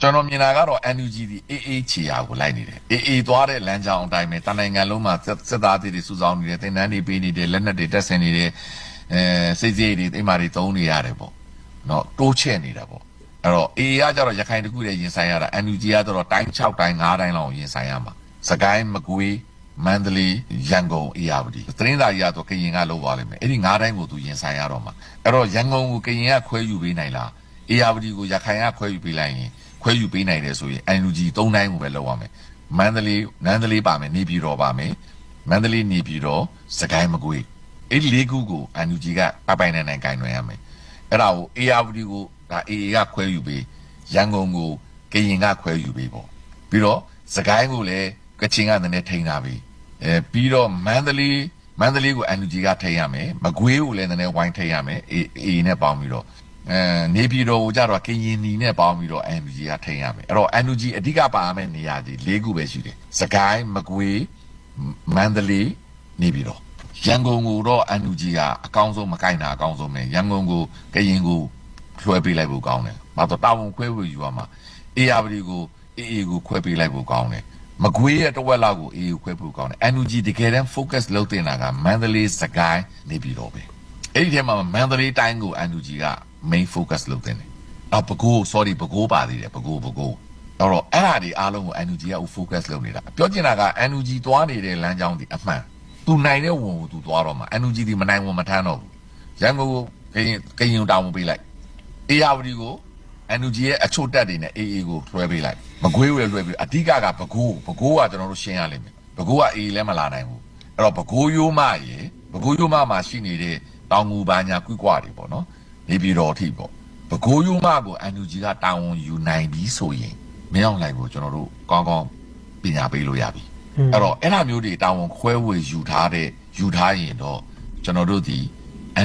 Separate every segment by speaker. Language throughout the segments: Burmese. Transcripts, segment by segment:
Speaker 1: ကျွန်တော်မြင်တာကတော့ NUG ဒီ AA ချီယာကိုလိုက်နေတယ် AA သွားတဲ့လမ်းကြောင်းအတိုင်းပဲတနိုင်ငံလုံးမှာစစ်စစ်သားတွေစုဆောင်နေတယ်တင်တန်းတွေပေးနေတယ်လက်နက်တွေတက်ဆင်နေတယ်အဲစိတ်စိတ်တွေအိမ်မာတွေတုံးနေရတယ်ပေါ့နော်တိုးချဲ့နေတာပေါ့အဲ့တော့ AA ကကြတော့ရခိုင်တခုတည်းရင်ဆိုင်ရတာ NUG ကတော့တိုင်း6တိုင်း9တိုင်းလောက်ရင်ဆိုင်ရမှာစကိုင်းမကွေးမန္တလေးရန်ကုန်အေရဝတီသတင်းစာကြီးကတော့ကရင်ကလုံးသွားလိမ့်မယ်အဲ့ဒီ9တိုင်းကိုသူရင်ဆိုင်ရတော့မှာအဲ့တော့ရန်ကုန်ကိုကရင်ကခွဲယူပေးနိုင်လားအေရဝတီကိုရခိုင်ကခွဲယူပေးလိုက်ရင် ခွဲယူပေးနိုင်တယ်ဆိုရင် NUG ၃တိုင်းကိုပဲလောက်ရမယ်မန္တလေးနန်းတလေးပါမယ်နေပြည်တော်ပါမယ်မန္တလေးနေပြည်တော်စကိုင်းမကွေးအဲ့ဒီလေးခုကို NUG ကပိုက်ပိုင်နိုင်နိုင်ကင်တွင်ရမယ်အဲ့ဒါကို ARD ကိုဒါ AA ကခွဲယူပေးရန်ကုန်ကိုကရင်ကခွဲယူပေးပေါ့ပြီးတော့စကိုင်းကိုလည်းကချင်ကနည်းနည်းထိန်းထားပြီအဲပြီးတော့မန္တလေးမန္တလေးကို NUG ကထိန်းရမယ်မကွေးကိုလည်းနည်းနည်းဝိုင်းထိန်းရမယ် AA နဲ့ပေါင်းပြီးတော့ အဲနေပြည်တော်ကိုကြတော့ကရင်နီနဲ့ပေါင်းပြီးတော့ NUG ကထိန်းရမယ်အဲ့တော့ NUG အဓိကပါမယ့်နေရာကြီး၄ခုပဲရှိတယ်စကိုင်းမကွေးမန္တလေးနေပြည်တော်ရန်ကုန်ကိုတော့ NUG ကအကောင်းဆုံးမကိုင်တာအကောင်းဆုံးပဲရန်ကုန်ကိုကရင်ကိုလွှဲပေးလိုက်ဖို့ကောင်းတယ်ဘာလို့တာဝန်ခွဲဖို့ယူရမှာ ARD ကို AA ကိုခွဲပေးလိုက်ဖို့ကောင်းတယ်မကွေးရဲ့တဝက်လောက်ကို AA ကိုခွဲဖို့ကောင်းတယ် NUG တကယ်တမ်း focus လုပ်တင်တာကမန္တလေးစကိုင်းနေပြည်တော်ပဲအဲ့ဒီထဲမှာမန္တလေးတိုင်းကို NUG က main focus လုပ်တင်တယ်။အော်ပကိုး sorry ပကိုးပါသေးတယ်ပကိုးပကိုး။အဲ့တော့အဲ့ဟာဒီအားလုံးကို NUG က focus လုပ်နေတာ။ပြောချင်တာက NUG သွားနေတဲ့လမ်းကြောင်းဒီအမှန်။ तू နိုင်တဲ့ဝန်ကို तू သွားတော့မှာ NUG ဒီမနိုင်ဝန်မထမ်းတော့ဘူး။ရန်ကုန်ကိုကရင်ကရင်ကိုတောင်းမပေးလိုက်။ ARD ကို NUG ရဲ့အချို့တက်တွေနဲ့ AA ကိုလွှဲပေးလိုက်။မကွေးဝယ်လွှဲပေးအဓိကကပကိုးပကိုးကကျွန်တော်တို့ရှင်းရလိမ့်မယ်။ပကိုးက AA လည်းမလာနိုင်ဘူး။အဲ့တော့ပကိုးရိုးမရေပကိုးရိုးမမှာရှိနေတဲ့တောင်ငူပါညာကွိကွာတွေပေါ့နော်။ နေပြည်တော်အထိပေါ့။ပကိုးရိုးမကို NUG ကတာဝန်ယူနိုင်ပြီဆိုရင်မင်းအောင်လှိုင်ကိုကျွန်တော်တို့ကောင်းကောင်းပညာပေးလို့ရပြီ။အဲ့တော့အဲ့ဒါမျိုးတွေတာဝန်ခွဲဝေယူထားတဲ့ယူထားရင်တော့ကျွန်တော်တို့ဒီ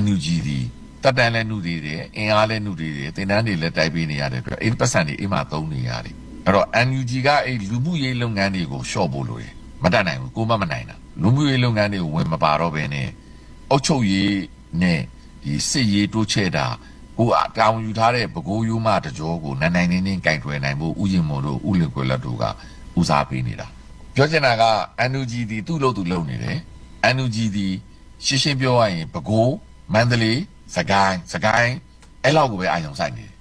Speaker 1: NUG ဒီတက်တန်လည်းနှုတ်သေးတယ်အင်အားလည်းနှုတ်သေးတယ်တင်တန်းတွေလည်းတိုက်ပေးနေရတယ်ပြီးတော့အဲ့ဒီပတ်စံတွေအိမ်မှာသုံးနေရတယ်အဲ့တော့ NUG ကအဲ့လူမှုရေးလုပ်ငန်းတွေကိုရှော့ဖို့လိုတယ်မတတ်နိုင်ဘူးကိုမမနိုင်တာလူမှုရေးလုပ်ငန်းတွေကိုဝင်မပါတော့ဘဲနဲ့အုတ်ချုပ်ရေးနဲ့ ဒီစစ်ရေးတိုးချဲ့တာကိုအတောင်ယူထားတဲ့ပကိုးရိုးမတကြောကိုနိုင်နိုင်နေနေကင်ထွယ်နိုင်ဖို့ဥယျာဉ်မော်တို့ဥလင်ကွယ်လက်တို့ကဦးစားပေးနေတာပြောချင်တာက NUG ဒီသူ့လို့သူလုပ်နေတယ် NUG ဒီရှင်းရှင်းပြောရရင်ပဲခူးမန္တလေးစကိုင်းစကိုင်းအဲ့လောက်ကိုပဲအာရုံစိုက်နေတယ်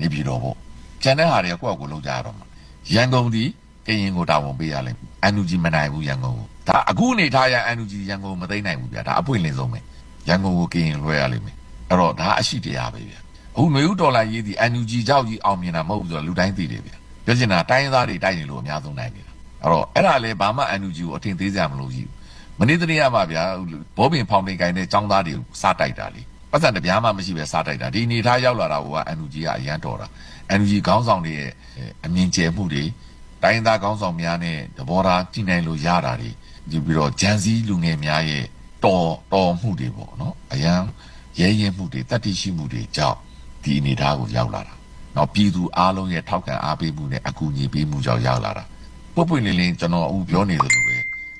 Speaker 1: နေပြည်တော်ပေါ့ကျန်တဲ့ဟာတွေကကိုယ့်အကိုလုပ်ကြရတော့မှာရန်ကုန်ဒီကရင်ကိုတာဝန်ပေးရလိမ့်မယ် NUG မနိုင်ဘူးရန်ကုန်ကိုဒါအခုအနေထားရ NUG ရန်ကုန်မသိမ့်နိုင်ဘူးဗျာဒါအပွင့်လင်းဆုံးပဲ ရန်ကုန်ကိုကရင်လွှဲရလိမ့်မယ်အဲ့တော့ဒါအရှိတရားပဲဗျာအခုຫນွေဦးဒေါ်လာရေးဒီ NUG ကြောက်ကြီးအောင်မြင်တာမဟုတ်ဘူးဆိုတော့လူတိုင်းသိတယ်ဗျာပြောချင်တာတိုင်းရင်းသားတွေတိုက်နေလို့အများဆုံးနိုင်နေတာအဲ့တော့အဲ့ဒါလည်းဘာမှ NUG ကိုအထင်သေးစရာမလိုကြီးဘူး မနေ့တနေ့ကမှဗျာဘောပင်ဖောင်တင်ကိုင်းတဲ့ចောင်းသားတွေကိုစတိုက်တာလေပတ်စံတပြားမှမရှိပဲစတိုက်တာဒီအနေထားရောက်လာတာက NUG ကအရန်တော်တာ NUG ခေါင်းဆောင်တွေရဲ့အမြင်ကျယ်မှုတွေတိုင်းသားခေါင်းဆောင်များနဲ့သဘောထားကြည်နိုင်လို့ရတာတွေဒီပြီးတော့ဂျန်စည်းလူငယ်များရဲ့ တော်တော်မှုတွေပေါ့နော်အရန်ရဲရင်မှုတွေတတ်သိရှိမှုတွေကြောင့်ဒီအနေထားကိုရောက်လာတာနော်ပြည်သူအားလုံးရဲ့ထောက်ခံအားပေးမှုနဲ့အကူအညီပေးမှုကြောင့်ရောက်လာတာပွတ်ပွင့်လင်းလင်းကျွန်တော်အခုပြောနေသလိုပဲ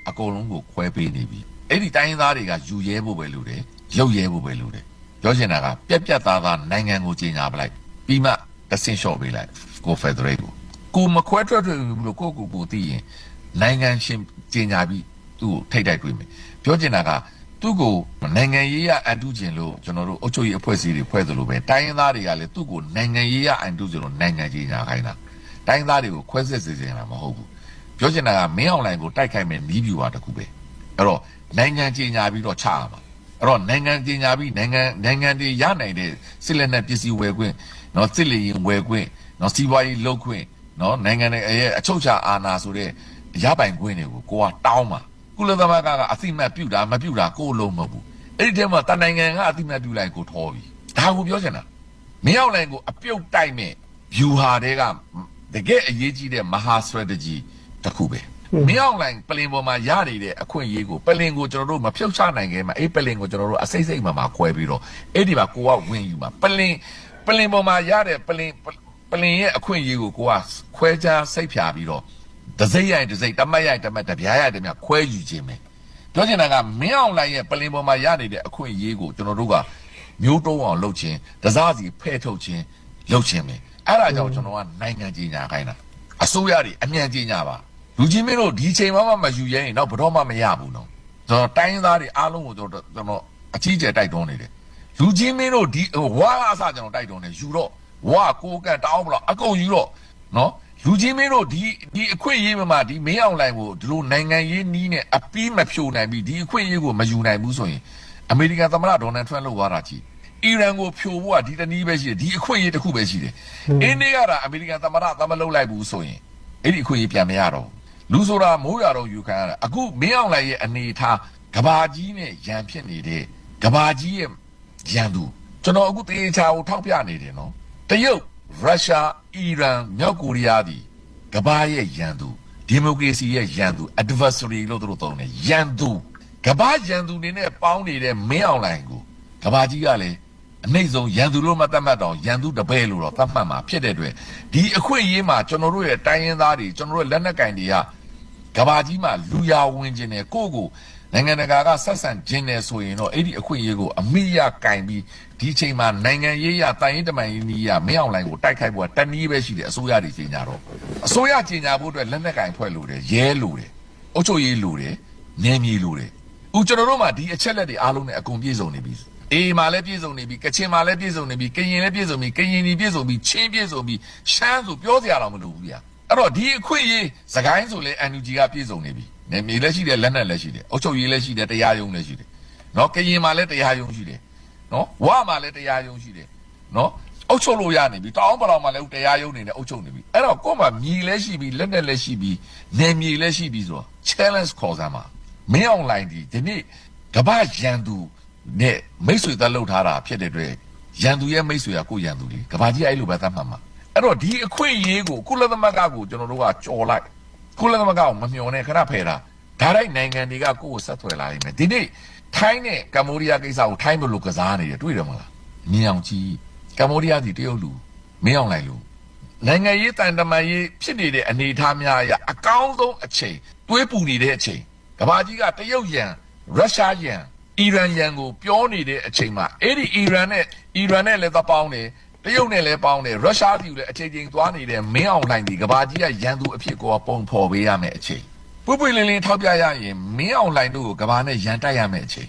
Speaker 1: အကုန်လုံးကိုခွဲပေးနေပြီအဲ့ဒီတိုင်းရင်းသားတွေကယူရဲဖို့ပဲလို့တယ်ရုပ်ရဲဖို့ပဲလို့တယ်ပြောချင်တာကပြက်ပြက်သားသားနိုင်ငံကိုကြီးညာပလိုက်ပြီးမှတဆင့်လျှော့ပေးလိုက်ကိုဖက်ဒရယ်ကိုကိုမခွဲထွက်ထွက်ဘူးလို့ကိုကိုကိုသိရင်နိုင်ငံရှင်ကြီးညာပြီး သူ့ကိုထိတ်တိုက်တွေ့မယ်ပြောချင်တာကသူ့ကိုနိုင်ငံရေးရအန်တုကျင်လို့ကျွန်တော်တို့အုပ်ချုပ်ရေးအဖွဲ့အစည်းတွေဖွဲ့သလိုပဲတိုင်းရင်းသားတွေကလည်းသူ့ကိုနိုင်ငံရေးရအန်တုကျင်လို့နိုင်ငံကြီးညာခိုင်းတာတိုင်းရင်းသားတွေကိုခွဲစစ်စေချင်တာမဟုတ်ဘူးပြောချင်တာကမင်းအောင်လိုင်ကိုတိုက်ခိုက်မဲ့နီးဗျူဟာတစ်ခုပဲအဲ့တော့နိုင်ငံကြီးညာပြီးတော့ချရမှာအဲ့တော့နိုင်ငံကြီးညာပြီးနိုင်ငံနိုင်ငံတွေရနိုင်တဲ့စစ်လက်နက်ပစ္စည်းဝယ်ခွင့်နော်စစ်လေရင်ဝယ်ခွင့်နော်စီးပွားရေးလုပ်ခွင့်နော်နိုင်ငံတွေရဲ့အချုပ်ချာအာဏာဆိုတဲ့ရပိုင်ခွင့်တွေကိုကိုကတောင်းမှာ ကုလသမဂ္ဂကအသိမှတ်ပြုတာမပြုတာကိုယ်လုံးမဟုတ်ဘူးအဲ့ဒီထဲမှာတနိုင်ငံကအသိမှတ်ပြုလိုက်ကိုထောပြီဒါကိုပြောချင်တာမင်းအောင်လိုင်ကိုအပြုတ်တိုက်မဲ့ view ဟာတွေကတကယ်အရေးကြီးတဲ့မဟာ strategy တစ်ခုပဲမင်းအောင်လိုင်ပလင်ပေါ်မှာရနေတဲ့အခွင့်အရေးကိုပလင်ကိုကျွန်တော်တို့မဖြုတ်ချနိုင်ခင်မှာအဲ့ပလင်ကိုကျွန်တော်တို့အစိမ့်စိမ့်မှမှာခွဲပြီးတော့အဲ့ဒီမှာကိုကဝင်ယူမှာပလင်ပလင်ပေါ်မှာရတဲ့ပလင်ပလင်ရဲ့အခွင့်အရေးကိုကိုကခွဲခြားစိတ်ဖြာပြီးတော့ တစိမ့်ရိုက်တစိမ့်တမတ်ရိုက်တမတ်တပြားရိုက်တပြားခွဲယူခြင်းပဲပြောချင်တာကမင်းအောင်လိုင်ရဲ့ပလင်ပေါ်မှာရနေတဲ့အခွင့်အရေးကိုကျွန်တော်တို့ကမျိုးတုံးအောင်လုပ်ခြင်းတစားစီဖဲ့ထုတ်ခြင်းလုပ်ခြင်းပဲအဲ့ဒါကြောင့်ကျွန်တော်ကနိုင်ငံကြီးညာခိုင်းတာအစိုးရတွေအမြန်ကြီးညာပါလူကြီးမင်းတို့ဒီချိန်မှမယူရဲရင်တော့ဘတော်မှမရဘူးနော်ကျွန်တော်တိုင်းရင်းသားတွေအားလုံးကိုကျွန်တော်ကျွန်တော်အကြီးကျယ်တိုက်တွန်းနေတယ်လူကြီးမင်းတို့ဒီဝါအစကျွန်တော်တိုက်တွန်းနေယူတော့ဝါကိုကန်တောင်းမလို့အကုန်ယူတော့နော် လူကြီးမင်းတို့ဒီဒီအခွင့်အရေးမှာဒီမင်းအောင်လိုင်ကိုဒီလိုနိုင်ငံရေးနီးနဲ့အပီးမဖြိုနိုင်ပြီးဒီအခွင့်အရေးကိုမယူနိုင်ဘူးဆိုရင်အမေရိကန်သမ္မတဒေါ်နယ်ထရန့်လို့သွားတာကြီးအီရန်ကိုဖြိုဖို့ကဒီတနည်းပဲရှိတယ်ဒီအခွင့်အရေးတစ်ခုပဲရှိတယ်အင်းနေရတာအမေရိကန်သမ္မတသမလုပ်လိုက်ဘူးဆိုရင်အဲ့ဒီအခွင့်အရေးပြန်မရတော့ဘူးလူဆိုတာမိုးရတော့ယူခံရတာအခုမင်းအောင်လိုင်ရဲ့အနေထားကဘာကြီးနဲ့ရန်ဖြစ်နေတဲ့ကဘာကြီးရဲ့ရန်သူကျွန်တော်အခုတေချာကိုထောက်ပြနေတယ်နော်တရုတ် ရုရှားအီရန်မြောက်ကိုရီးယားဒီကဘာရဲ့ရန်သူဒီမိုကရေစီရဲ့ရန်သူ adversary လို့သူတို့သုံးတယ်ရန်သူကဘာရန်သူနေနဲ့ပေါင်းနေတဲ့မင်းအောင်လိုင်ကိုကဘာကြီးကလည်းအနှိမ့်ဆုံးရန်သူလို့မသတ်မှတ်တော့ရန်သူတပည့်လို့တော့သတ်မှတ်မှာဖြစ်တဲ့အတွက်ဒီအခွင့်အရေးမှာကျွန်တော်တို့ရဲ့တိုင်းရင်းသားတွေကျွန်တော်တို့ရဲ့လက်နက်ကင်တွေကကဘာကြီးမှာလူရဝင်ခြင်းနဲ့ကိုယ့်ကို နိုင်ငံတကာကဆက်ဆံခြင်းနဲ့ဆိုရင်တော့အဲ့ဒီအခွင့်အရေးကိုအမိရကင်ပြီးဒီချိန်မှာနိုင်ငံရေးရတိုင်ရင်တမန်ရေးနီးရမင်းအောင်လိုင်ကိုတိုက်ခိုက်ဖို့ကတနည်းပဲရှိတယ်အစိုးရတွေကြီးညာတော့အစိုးရကြီးညာဖို့အတွက်လက်နက်ကင်ဖွဲ့လို့တယ်ရဲလို့တယ်အုပ်ချုပ်ရေးလို့တယ်နေမြေလို့တယ်ဦးကျွန်တော်တို့မှာဒီအချက်လက်တွေအားလုံးနဲ့အကုန်ပြည့်စုံနေပြီအေးမှာလည်းပြည့်စုံနေပြီကချင်မှာလည်းပြည့်စုံနေပြီကရင်လည်းပြည့်စုံပြီကရင်ပြည်ပြည့်စုံပြီချင်းပြည့်စုံပြီရှမ်းဆိုပြောစရာတော့မလိုဘူးဗျာအဲ့တော့ဒီအခွင့်အရေးစကိုင်းဆိုလဲ NUG ကပြည်စုံနေပြီ။နေ မြေလည်းရှိတယ်လက်နက်လည်းရှိတယ်။အုပ်ချုပ်ရေးလည်းရှိတယ်တရားရုံးလည်းရှိတယ်။နော်ကရင်မှာလည်းတရားရုံးရှိတယ်။နော်ဝမှာလည်းတရားရုံးရှိတယ်။နော်အုပ်ချုပ်လို့ရနေပြီတောင်းပလောင်မှာလည်းတရားရုံးနေနဲ့အုပ်ချုပ်နေပြီ။အဲ့တော့ကို့မှာမြေလည်းရှိပြီလက်နက်လည်းရှိပြီနေမြေလည်းရှိပြီဆိုတော့ challenge ခေါ်စမ်းပါမင်း online ဒီဒီနေ့ကမ္ဘာရန်သူနဲ့မိတ်ဆွေသက်လုပ်ထားတာဖြစ်တဲ့အတွက်ရန်သူရဲ့မိတ်ဆွေကကိုယ့်ရန်သူလေကမ္ဘာကြီးအဲ့လိုပဲသတ်မှတ်မှာအဲ့တော့ဒီအခွင့်အရေးကိုကုလသမဂ္ဂကိုကျွန်တော်တို့ကကြော်လိုက် ကုလသမဂ္ဂကိုမမျှော်နဲ့ခဏဖယ်တာဒါတိုင်းနိုင်ငံတွေကကိုယ့်ကိုဆက်သွယ်လာနိုင်မယ်ဒီနေ့ထိုင်းနဲ့ကမ္ဘောဒီးယားကိစ္စကိုထိုင်းဘယ်လိုကစားနေရတွေ့တယ်မလားမြင်အောင်ကြည့်ကမ္ဘောဒီးယားဒီတရုတ်လူမင်းအောင်လိုက်လူနိုင်ငံရေးတန်တမာရေးဖြစ်နေတဲ့အနေအထားများအရအကောင်းဆုံးအချိန်တွေးပူနေတဲ့အချိန်ကမ္ဘာကြီးကတရုတ်ရန်ရုရှားရန်အီရန်ရန်ကိုပြောနေတဲ့အချိန်မှာအဲ့ဒီအီရန်နဲ့အီရန်နဲ့လည်းသပေါင်းတယ် တရုတ်နဲ့လည်းပေါင်းတယ်ရုရှားပြည်လည်းအချိန်ချင်းသွားနေတဲ့မင်းအောင်လှိုင်ဒီကဘာကြီးကရန်သူအဖြစ်ကိုပုံဖော်ပေးရမယ်အချိန်ပွပွလင်းလင်းထောက်ပြရရင်မင်းအောင်လှိုင်တို့ကိုကဘာနဲ့ရန်တိုက်ရမယ်အချိန်